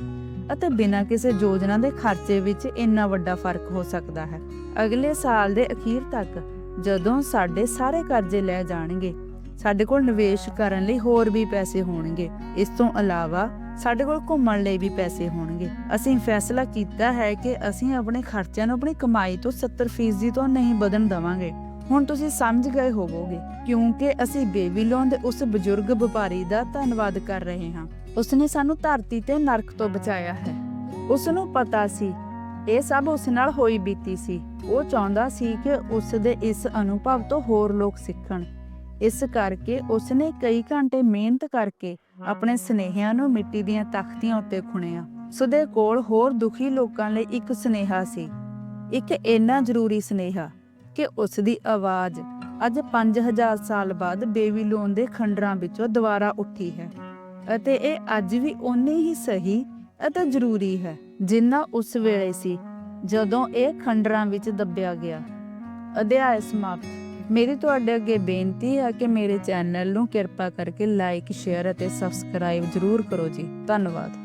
ਅਤੇ ਬਿਨਾਂ ਕਿਸੇ ਯੋਜਨਾ ਦੇ ਖਰਚੇ ਵਿੱਚ ਇੰਨਾ ਵੱਡਾ ਫ਼ਰਕ ਹੋ ਸਕਦਾ ਹੈ। ਅਗਲੇ ਸਾਲ ਦੇ ਅਖੀਰ ਤੱਕ ਜਦੋਂ ਸਾਡੇ ਸਾਰੇ ਕਰਜ਼ੇ ਲੈ ਜਾਣਗੇ, ਸਾਡੇ ਕੋਲ ਨਿਵੇਸ਼ ਕਰਨ ਲਈ ਹੋਰ ਵੀ ਪੈਸੇ ਹੋਣਗੇ। ਇਸ ਤੋਂ ਇਲਾਵਾ ਸਾਡੇ ਕੋਲ ਘੁੰਮਣ ਲਈ ਵੀ ਪੈਸੇ ਹੋਣਗੇ। ਅਸੀਂ ਫੈਸਲਾ ਕੀਤਾ ਹੈ ਕਿ ਅਸੀਂ ਆਪਣੇ ਖਰਚਿਆਂ ਨੂੰ ਆਪਣੀ ਕਮਾਈ ਤੋਂ 70% ਤੋਂ ਨਹੀਂ ਵਧਣ ਦੇਵਾਂਗੇ। ਹੁਣ ਤੁਸੀਂ ਸਮਝ ਗਏ ਹੋਵੋਗੇ, ਕਿਉਂਕਿ ਅਸੀਂ ਬੇਬੀ ਲੋਨ ਦੇ ਉਸ ਬਜ਼ੁਰਗ ਵਪਾਰੀ ਦਾ ਧੰਨਵਾਦ ਕਰ ਰਹੇ ਹਾਂ। ਉਸਨੇ ਸਾਨੂੰ ਧਰਤੀ ਤੇ ਨਰਕ ਤੋਂ ਬਚਾਇਆ ਹੈ। ਉਸ ਨੂੰ ਪਤਾ ਸੀ, ਇਹ ਸਭ ਉਸ ਨਾਲ ਹੋਈ ਬੀਤੀ ਸੀ। ਉਹ ਚਾਹੁੰਦਾ ਸੀ ਕਿ ਉਸ ਦੇ ਇਸ ਅਨੁਭਵ ਤੋਂ ਹੋਰ ਲੋਕ ਸਿੱਖਣ। ਇਸ ਕਰਕੇ ਉਸ ਨੇ ਕਈ ਘੰਟੇ ਮਿਹਨਤ ਕਰਕੇ ਆਪਣੇ ਸਨੇਹੀਆਂ ਨੂੰ ਮਿੱਟੀ ਦੀਆਂ ਤਖਤੀਆਂ ਉੱਤੇ ਖੁਣਿਆ। ਸੁਦੇ ਕੋਲ ਹੋਰ ਦੁਖੀ ਲੋਕਾਂ ਲਈ ਇੱਕ ਸਨੇਹਾ ਸੀ। ਇੱਕ ਇੰਨਾ ਜ਼ਰੂਰੀ ਸਨੇਹਾ ਕਿ ਉਸ ਦੀ ਆਵਾਜ਼ ਅੱਜ 5000 ਸਾਲ ਬਾਅਦ ਬੇਬੀਲੋਨ ਦੇ ਖੰਡਰਾਂ ਵਿੱਚੋਂ ਦੁਬਾਰਾ ਉੱਠੀ ਹੈ। ਅਤੇ ਇਹ ਅੱਜ ਵੀ ਓਨੀ ਹੀ ਸਹੀ ਅਤੇ ਜ਼ਰੂਰੀ ਹੈ, ਜਿੰਨਾ ਉਸ ਵੇਲੇ ਸੀ, ਜਦੋਂ ਇਹ ਖੰਡਰਾਂ ਵਿੱਚ ਦੱਬਿਆ ਗਿਆ। ਅਧਿਆਇ ਸਮਾਪਤ। ਮੇਰੀ ਤੁਹਾਡੇ ਅੱਗੇ ਬੇਨਤੀ ਹੈ ਕਿ ਮੇਰੇ ਚੈਨਲ ਨੂੰ ਕਿਰਪਾ ਕਰਕੇ ਲਾਈਕ ਸ਼ੇਅਰ ਅਤੇ ਸਬਸਕ੍ਰਾਈਬ ਜ਼ਰੂਰ ਕਰੋ ਜੀ। ਧੰਨਵਾਦ।